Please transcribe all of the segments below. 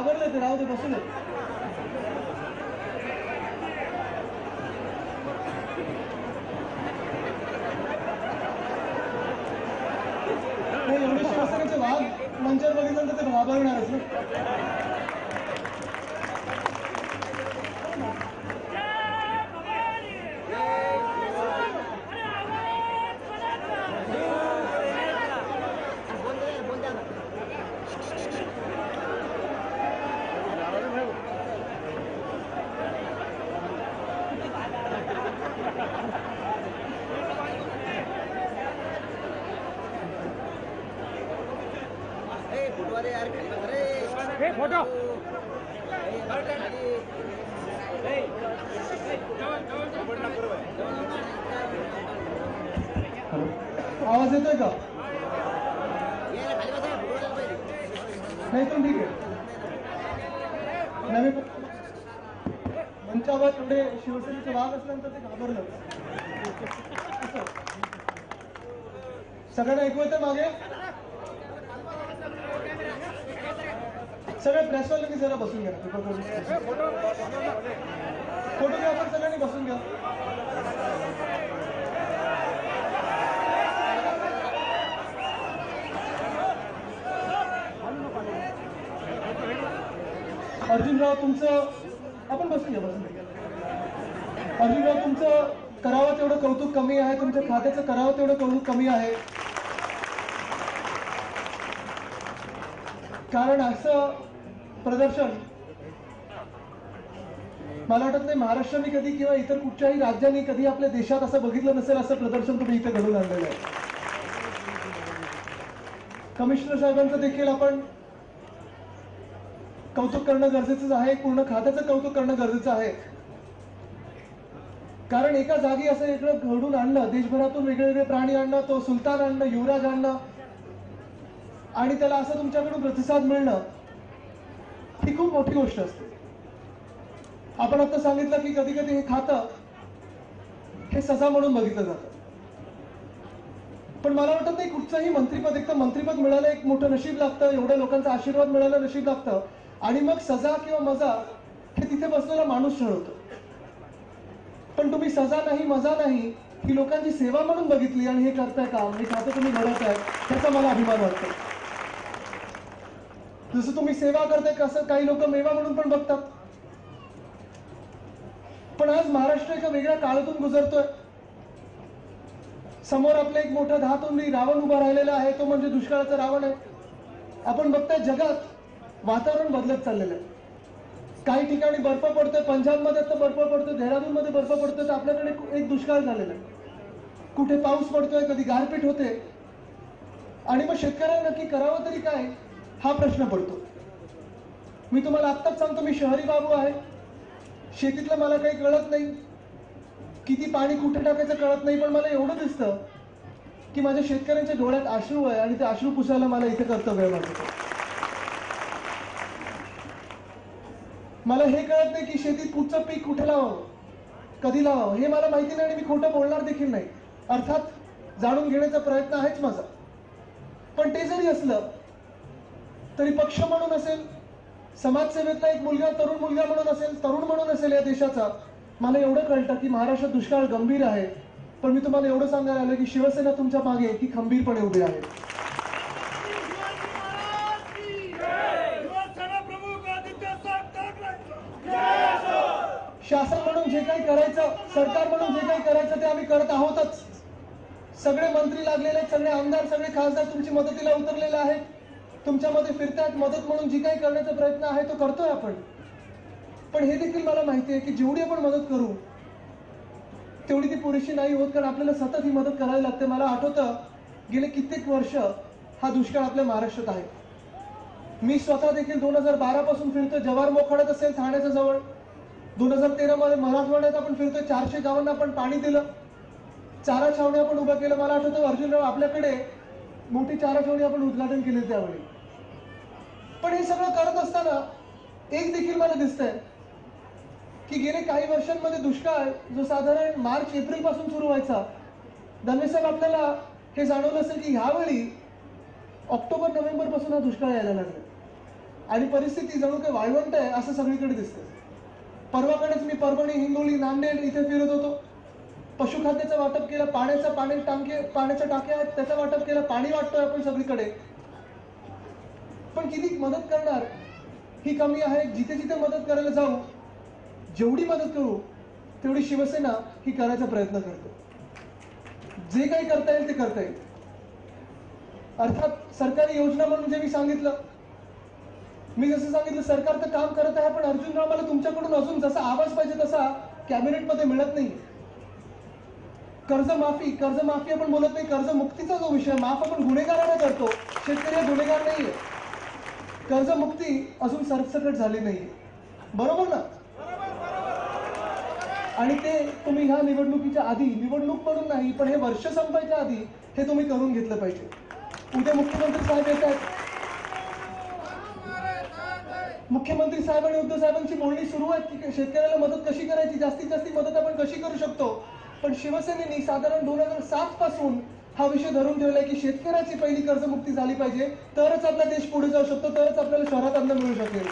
घाबरले ते राहू दे बसून एवढे शिवसेनेचे वाघ मंचावर बघितल्यानंतर ते घाबरणारच ना. फोटो। आवाज येतोय का? नाही पण ठीक आहे नवीन मंचावर एवढे शिवसेनेचे वाघ असल्यानंतर ते घाबरलं. सगळ्यांना ऐकू येतं मागे. सगळे प्रेसवाल्यांनी जरा बसून घ्या. फोटोग्राफर सगळ्यांनी बसून घ्या. अर्जुनराव तुमचं आपण बसून घ्या बसून घ्या. अर्जुनराव तुमचं करावं तेवढं कौतुक कमी आहे. तुमच्या खात्याचं करावं तेवढं कौतुक कमी आहे. कारण असं प्रदर्शन. मला वाटत नाही महाराष्ट्राने कधी किंवा इतर कुठच्याही राज्याने कधी आपल्या देशात असं बघितलं नसेल असं प्रदर्शन तुम्ही इथे घडून आणलेलं आहे. कमिशनर साहेबांचं देखील आपण कौतुक करणं गरजेचंच आहे पूर्ण खात्याचं कौतुक करणं गरजेचं आहे. कारण एका जागी असं इकडं घडून आणणं देशभरातून वेगवेगळे प्राणी आणणं तो सुलतान आणणं युवराज आणणं आणि त्याला असं तुमच्याकडून प्रतिसाद मिळणं ही खूप मोठी गोष्ट असते. आपण आता सांगितलं की कधी कधी हे खातं हे सजा म्हणून बघितलं जातं. पण मला वाटत नाही कुठचंही मंत्रीपद एक तर मंत्रीपद मिळालं एक मोठं नशीब लागतं एवढ्या लोकांचा आशीर्वाद मिळायला नशीब लागतं. आणि मग सजा किंवा मजा हे तिथे बसलेला माणूस ठरवतो. पण तुम्ही सजा नाही मजा नाही ही लोकांची सेवा म्हणून बघितली आणि हे करताय काम हे खातं तुम्ही घडवताय आहे त्याचा मला अभिमान वाटतो. जसं तुम्ही सेवा करताय कसं काही लोक मेवा म्हणून पण बघतात. पण आज महाराष्ट्र एका वेगळ्या काळातून गुजरतोय. समोर आपलं एक मोठा दहा तोंडी रावण उभा राहिलेला आहे तो म्हणजे दुष्काळाचा रावण आहे. आपण बघताय जगात वातावरण बदलत चाललेलं आहे. काही ठिकाणी बर्फ पडतोय पंजाबमध्ये तर बर्फ पडतोय देहरादून मध्ये बर्फ पडतोय तर आपल्याकडे एक दुष्काळ झालेला आहे. कुठे पाऊस पडतोय कधी गारपीट होते. आणि मग शेतकऱ्यांना नक्की करावं तरी काय? हा प्रश्न पडतो. मी तुम्हाला आत्ताच सांगतो मी शहरी बाबू आहे. शेतीतलं मला काही कळत नाही. किती पाणी कुठे टाकायचं कळत नाही पण मला एवढं दिसतं की माझ्या शेतकऱ्यांच्या डोळ्यात अश्रू आहे आणि ते अश्रू पुसायला मला इथे कर्तव्य आहे माझं. मला हे कळत नाही की शेतीत कुठचं पीक कुठे लावावं कधी लावावं हे मला माहिती नाही आणि मी खोटं बोलणार देखील नाही. अर्थात जाणून घेण्याचा प्रयत्न आहेच माझा. पण ते जरी असलं तरी पक्ष म्हणून असेल समाजसेवेतला एक मुलगा तरुण मुलगा म्हणून असेल तरुण म्हणून असेल या देशाचा मला एवढं कळतं की महाराष्ट्र दुष्काळ गंभीर आहे. पण मी तुम्हाला एवढं सांगायला आलं की शिवसेना तुमच्या मागे ती खंबीरपणे उभी आहे. शासन म्हणून जे काही करायचं सरकार म्हणून जे काही करायचं ते आम्ही करत आहोतच. सगळे मंत्री लागलेले आहेत सगळे आमदार सगळे खासदार तुमची मदतीला उतरलेले आहेत. तुमच्यामध्ये फिरतात मदत म्हणून जी काही करण्याचा प्रयत्न आहे तो करतोय आपण. पण हे देखील मला माहिती आहे की जेवढी आपण मदत करू तेवढी ती पुरेशी नाही होत कारण आपल्याला सतत ही मदत करावी लागते. मला आठवतं गेले कित्येक वर्ष हा दुष्काळ आपल्या महाराष्ट्रात आहे. मी स्वतः देखील दोन हजार बारा पासून फिरतो जवार मोखाड्यात असेल ठाण्याच्या जवळ. दोन हजार तेरा मध्ये मराठवाड्यात आपण फिरतोय. चारशे गावांना आपण पाणी दिलं. चारा छावणी आपण उभं केलं. मला आठवतं अर्जुनराव आपल्याकडे मोठी चारा छावणी आपण उद्घाटन केले त्यावेळी. पण हे सगळं करत असताना एक देखील मला दिसतंय की गेले काही वर्षांमध्ये दुष्काळ जो साधारण मार्च एप्रिलपासून सुरू व्हायचा साहेब आपल्याला हे जाणवलं असेल की ह्यावेळी ऑक्टोबर नोव्हेंबरपासून हा दुष्काळ यायला लागला. आणि परिस्थिती जणू काही वाळवंट आहे असं सगळीकडे दिसतं परवाकडेच मी परभणी हिंगोली नांदेड इथे फिरत होतो. पशुखाद्याचं वाटप केलं पाण्याचं पाणी टांके पाण्याच्या टाक्या आहेत त्याचं वाटप केलं पाणी वाटतोय आपण सगळीकडे. पण किती मदत करणार? ही कमी आहे जिथे जिथे मदत करायला जाऊ जेवढी मदत करू तेवढी शिवसेना ही करायचा प्रयत्न करतो. जे काही करता येईल ते करता येईल. अर्थात सरकारी योजना म्हणून जे मी सांगितलं मी जसं सांगितलं सरकार तर काम करत आहे पण अर्जुनराव मला तुमच्याकडून अजून जसा आवाज पाहिजे तसा कॅबिनेटमध्ये मिळत नाही. कर्जमाफी कर्जमाफी आपण बोलत नाही कर्जमुक्तीचा जो विषय माफ आपण गुन्हेगारांना करतो. शेतकरी हा गुन्हेगार नाहीये. कर्जमुक्ती अजून सरसकट झाली नाहीये. बरोबर ना? आणि ते तुम्ही ह्या निवडणुकीच्या आधी निवडणूक म्हणून नाही पण हे वर्ष संपायच्या आधी हे तुम्ही करून घेतलं पाहिजे. उद्या मुख्यमंत्री साहेब येत आहेत. मुख्यमंत्री साहेब आणि उद्धव साहेबांची बोलणी सुरू आहे की शेतकऱ्याला मदत कशी करायची? जास्तीत जास्त मदत आपण कशी करू शकतो? पण शिवसेनेने साधारण दोन हजार सात पासून हा विषय धरून ठेवलाय की शेतकऱ्याची पहिली कर्जमुक्ती झाली पाहिजे. तरच आपला देश पुढे जाऊ शकतो तरच आपल्याला शहरात अन्न मिळू शकेल.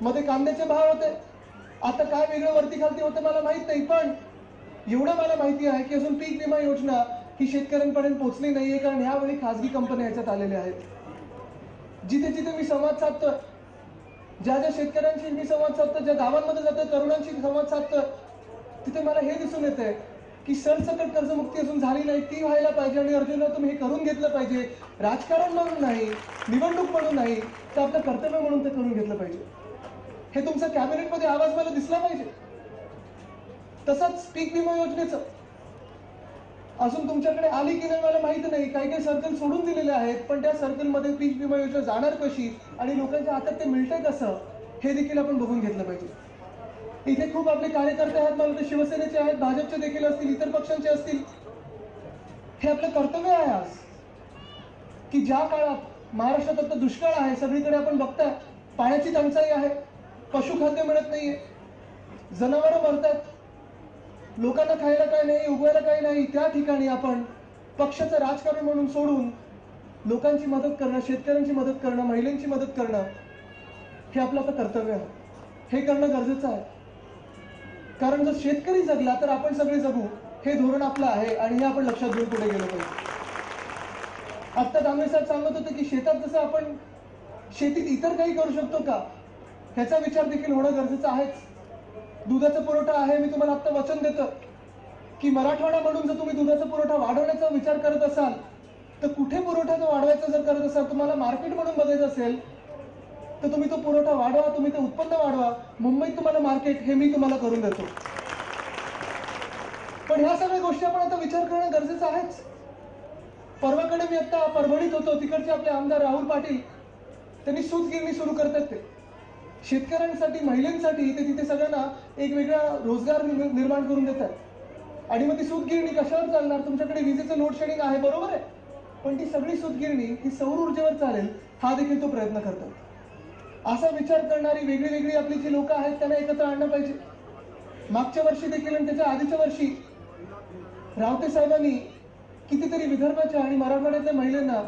मध्ये कांद्याचे भाव होते. आता काय वेगळं वरती खालती होतं मला माहीत नाही पण एवढं मला माहिती आहे की अजून पीक विमा योजना ही शेतकऱ्यांपर्यंत पोहोचली नाहीये कारण यावेळी खासगी कंपन्या ह्याच्यात आलेल्या आहेत. जिथे जिथे मी संवाद साधतोय ज्या ज्या शेतकऱ्यांशी मी संवाद साधतो ज्या गावांमध्ये जातो तरुणांशी संवाद साधतोय तिथे मला हे दिसून येतंय की सरसकट कर्जमुक्ती अजून झाली नाही ती व्हायला पाहिजे आणि अर्जुनला तुम्ही हे करून घेतलं पाहिजे. राजकारण म्हणून नाही निवडणूक म्हणून नाही तर आपलं कर्तव्य म्हणून ते करून घेतलं पाहिजे. हे तुमचा कॅबिनेटमध्ये आवाज मला दिसला पाहिजे. तसंच पीक विमा योजनेचं. अजून तुमच्याकडे आली की नाही मला माहिती नाही. काही काही सर्कल सोडून दिलेले आहेत पण त्या सर्कलमध्ये पीक विमा योजना जाणार कशी आणि लोकांच्या हातात ते मिळतंय कसं हे देखील आपण बघून घेतलं पाहिजे. इथे खूप आपले कार्यकर्ते आहेत मला वाटतं शिवसेनेचे आहेत भाजपचे देखील असतील इतर पक्षांचे असतील. हे आपलं कर्तव्य आहे आज. की ज्या काळात महाराष्ट्रात आता दुष्काळ आहे सगळीकडे आपण बघताय पाण्याची टंचाई आहे पशुखाद्य मिळत नाहीये जनावरं मरतात लोकांना खायला काय नाही उगवायला काही नाही त्या ठिकाणी आपण पक्षाचं राजकारण म्हणून सोडून लोकांची मदत करणं शेतकऱ्यांची मदत करणं महिलांची मदत करणं हे आपलं आता कर्तव्य आहे. हे करणं गरजेचं आहे. कारण जर शेतकरी जगला तर आपण सगळे जगू. हे धोरण आपलं आहे आणि हे आपण लक्षात घेऊन पुढे गेलो पाहिजे. आत्ता दामले साहेब सांगत होते की शेतात जसं आपण शेतीत इतर काही करू शकतो का? ह्याचा विचार देखील होणं गरजेचं आहेच. दुधाचा पुरवठा आहे मी तुम्हाला आत्ता वचन देतो. की मराठवाडा म्हणून जर तुम्ही दुधाचा पुरवठा वाढवण्याचा विचार करत असाल तर कुठे पुरवठा जर वाढवायचा जर करत असाल तुम्हाला मार्केट म्हणून बघायचं असेल तर तुम्ही तो पुरवठा वाढवा तुम्ही ते उत्पन्न वाढवा. मुंबईत तुम्हाला मार्केट हे मी तुम्हाला करून देतो. पण ह्या सगळ्या गोष्टी आपण आता विचार करणं गरजेचं आहेच. परवाकडे मी आता परभणीत होतो तिकडचे आपले आमदार राहुल पाटील त्यांनी सूतगिरणी सुरू करतात ते. शेतकऱ्यांसाठी महिलांसाठी ते तिथे सगळ्यांना एक वेगळा रोजगार निर्माण करून देतात. आणि मग ती सूतगिरणी कशावर चालणार? तुमच्याकडे विजेचं लोड शेडिंग आहे बरोबर आहे. पण ती सगळी सूतगिरणी ही सौर ऊर्जेवर चालेल हा देखील तो प्रयत्न करतात. असा विचार करणारी वेगळी वेगळी आपली जी लोक आहेत त्यांना एकत्र आणलं पाहिजे. मागच्या वर्षी देखील आणि त्याच्या आधीच्या वर्षी रावते साहेबांनी कितीतरी विदर्भाच्या आणि मराठवाड्यातल्या महिलांना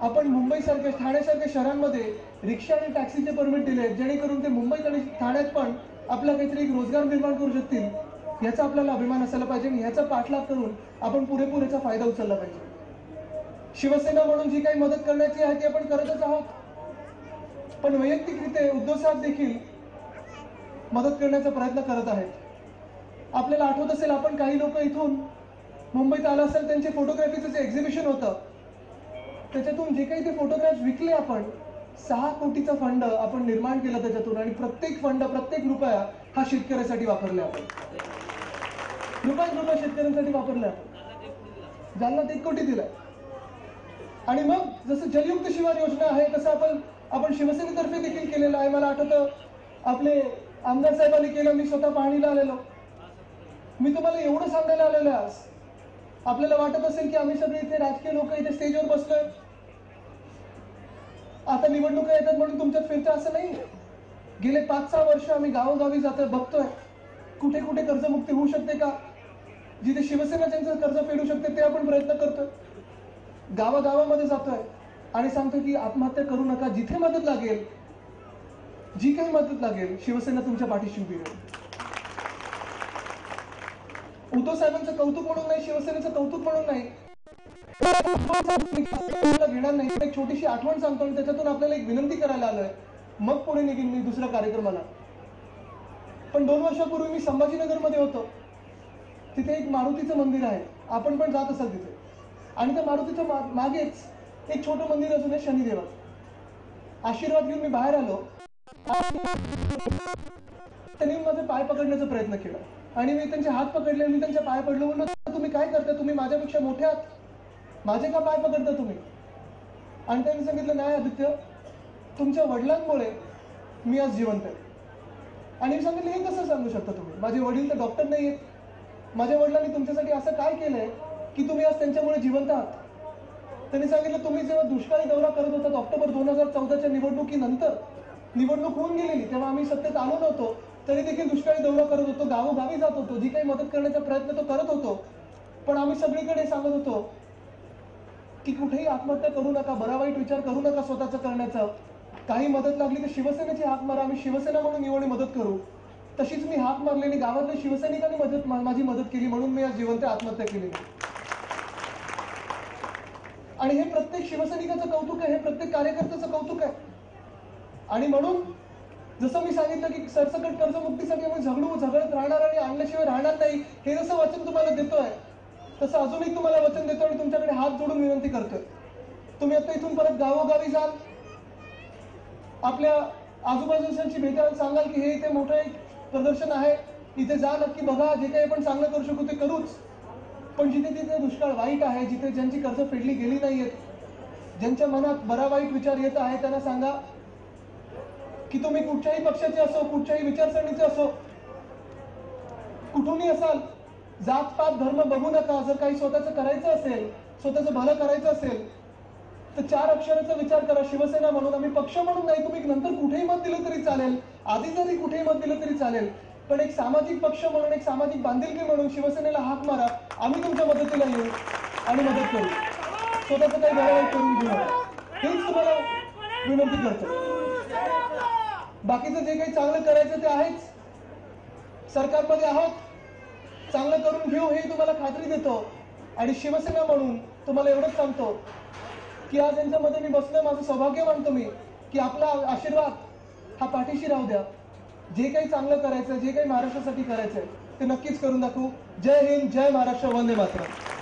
आपण मुंबईसारख्या ठाण्यासारख्या शहरांमध्ये रिक्षा आणि टॅक्सीचे परमिट दिले जेणेकरून ते मुंबईत आणि ठाण्यात पण आपला काहीतरी एक रोजगार निर्माण करू शकतील याचा आपल्याला अभिमान असायला पाहिजे आणि ह्याचा पाठलाग करून आपण पुरेपूर याचा फायदा उचलला पाहिजे. शिवसेना म्हणून जी काही मदत करण्याची आहे ती आपण करतच आहोत. पण वैयक्तिकरित्या उद्धव साहेब देखील मदत करण्याचा प्रयत्न करत आहेत. आपल्याला आठवत असेल आपण काही लोक इथून मुंबईत आलं असेल त्यांचे फोटोग्राफीचं जे एक्झिबिशन होतं त्याच्यातून जे काही ते फोटोग्राफ्स विकले आपण सहा कोटीचा फंड आपण निर्माण केला त्याच्यातून आणि प्रत्येक फंड प्रत्येक रुपया हा शेतकऱ्यासाठी वापरला आपण. रुपयाच रुपया शेतकऱ्यांसाठी वापरला आपण. जालन्यात एक कोटी दिलाय. आणि मग जसं जलयुक्त शिवार योजना आहे तसं आपण आपण शिवसेनेतर्फे देखील केलेलं आहे. मला आठवतं आपले आमदार साहेबांनी केलं मी स्वतः पाहणीला आलेलो. मी तुम्हाला एवढं सांगायला आलेलो आहे आज. आपल्याला वाटत असेल की आम्ही सगळे इथे राजकीय लोक इथे स्टेजवर बसतोय. आता निवडणुका येतात म्हणून तुमच्यात फिरतं असं नाही गेले पाच सहा वर्ष आम्ही गावोगावी जातोय बघतोय. कुठे कुठे कर्जमुक्ती होऊ शकते का? जिथे शिवसेना त्यांचं कर्ज फेडू शकते ते आपण प्रयत्न करतोय. गावागावामध्ये जातोय. आणि सांगतो की आत्महत्या करू नका जिथे मदत लागेल जी काही मदत लागेल शिवसेना तुमच्या पाठीशी उभी राहील. उद्धव साहेबांचं कौतुक म्हणून नाही शिवसेनेचं कौतुक म्हणून नाही. घेणार नाही. एक छोटीशी आठवण सांगतो आणि त्याच्यातून आपल्याला एक विनंती करायला आलोय. मग पुढे निघेन मी दुसऱ्या कार्यक्रमाला पण दोन वर्षापूर्वी मी संभाजीनगरमध्ये होतो. तिथे एक मारुतीचं मंदिर आहे. आपण पण जात असाल तिथे. आणि त्या मारुतीच्या मा- मागेच एक छोटं मंदिर असून आहे शनिदेवाचं. आशीर्वाद घेऊन मी बाहेर आलो. त्यांनी माझे पाय पकडण्याचा प्रयत्न केला. आणि मी त्यांचे हात पकडले मी त्यांच्या पाय पडलो. म्हणून तुम्ही काय करता? तुम्ही माझ्यापेक्षा मोठे आहात. माझे का पाय पकडता तुम्ही? आणि त्यांनी सांगितलं नाही आदित्य तुमच्या वडिलांमुळे मी आज जिवंत आहे. आणि मी सांगितलं हे कसं सांगू शकता तुम्ही? माझे वडील तर डॉक्टर नाही आहेत माझ्या वडिलांनी तुमच्यासाठी असं काय केलंय की तुम्ही आज त्यांच्यामुळे जिवंत आहात? त्यांनी सांगितलं तुम्ही जेव्हा दुष्काळी दौरा करत होता ऑक्टोबर दोन हजार चौदाच्या निवडणुकीनंतर निवडणूक होऊन गेलेली. तेव्हा आम्ही सत्तेत आलो नव्हतो. तरी देखील दुष्काळी दौरा करत होतो गावोगावी जात होतो. जी काही मदत करण्याचा प्रयत्न तो करत होतो. पण आम्ही सगळीकडे सांगत होतो की कुठेही आत्महत्या करू नका बरा वाईट विचार करू नका स्वतःचं करण्याचं. काही मदत लागली तर शिवसेनेची हाक मारा आम्ही शिवसेना म्हणून एवढी मदत करू. तशीच मी हाक मारली आणि गावातल्या शिवसैनिकांनी मदत माझी मदत केली म्हणून मी आज जिवंत आत्महत्या केली. आणि हे प्रत्येक शिवसैनिकाचं कौतुक आहे हे प्रत्येक कार्यकर्त्याचं कौतुक आहे. आणि म्हणून जसं मी सांगितलं की सरसकट कर्जमुक्तीसाठी आम्ही झगडू झगडत राहणार आणि आणल्याशिवाय राहणार नाही हे जसं वचन तुम्हाला देतोय तसं अजूनही तुम्हाला वचन देतो आणि तुमच्याकडे हात जोडून विनंती करतोय. तुम्ही आता इथून परत गावोगावी जाल. आपल्या आजूबाजूच्यांची भेटायला सांगाल की हे इथे मोठं एक प्रदर्शन आहे. इथे जा नक्की बघा जे काही आपण चांगलं करू शकू ते करूच. पण जिथे तिथे दुष्काळ वाईट आहे जिथे ज्यांची कर्ज फेडली गेली नाहीयेत ज्यांच्या मनात बरा वाईट विचार येत आहे त्यांना सांगा की तुम्ही कुठच्याही पक्षाचे असो कुठच्याही विचारसरणीचे असो कुठूनही असाल जात पात धर्म बघू नका. जर काही स्वतःचं करायचं असेल स्वतःचं भलं करायचं असेल तर चार अक्षराचा विचार करा. शिवसेना म्हणून आम्ही पक्ष म्हणून नाही तुम्ही नंतर कुठेही मत दिलं तरी चालेल. आधी जरी कुठेही मत दिलं तरी चालेल. पण एक सामाजिक पक्ष म्हणून एक सामाजिक बांधिलकी म्हणून शिवसेनेला हाक मारा आम्ही तुमच्या मदतीला येऊ आणि मदत करू. स्वतःचं काही बरोबर करून घेऊ हेच तुम्हाला विनंती करतो. बाकीचं जे काही चांगलं करायचं ते आहेच. सरकारमध्ये आहोत. चांगलं करून घेऊ हे तुम्हाला खात्री देतो. आणि शिवसेना म्हणून तुम्हाला एवढंच सांगतो की आज यांच्यामध्ये मी बसलोय माझं सौभाग्य मानतो मी की आपला आशीर्वाद हा पाठीशी राहू द्या. जे काही चांगलं करायचं जे काही महाराष्ट्रासाठी करायचंय ते नक्कीच करून दाखवू. जय हिंद जय महाराष्ट्र वंदे मातरम.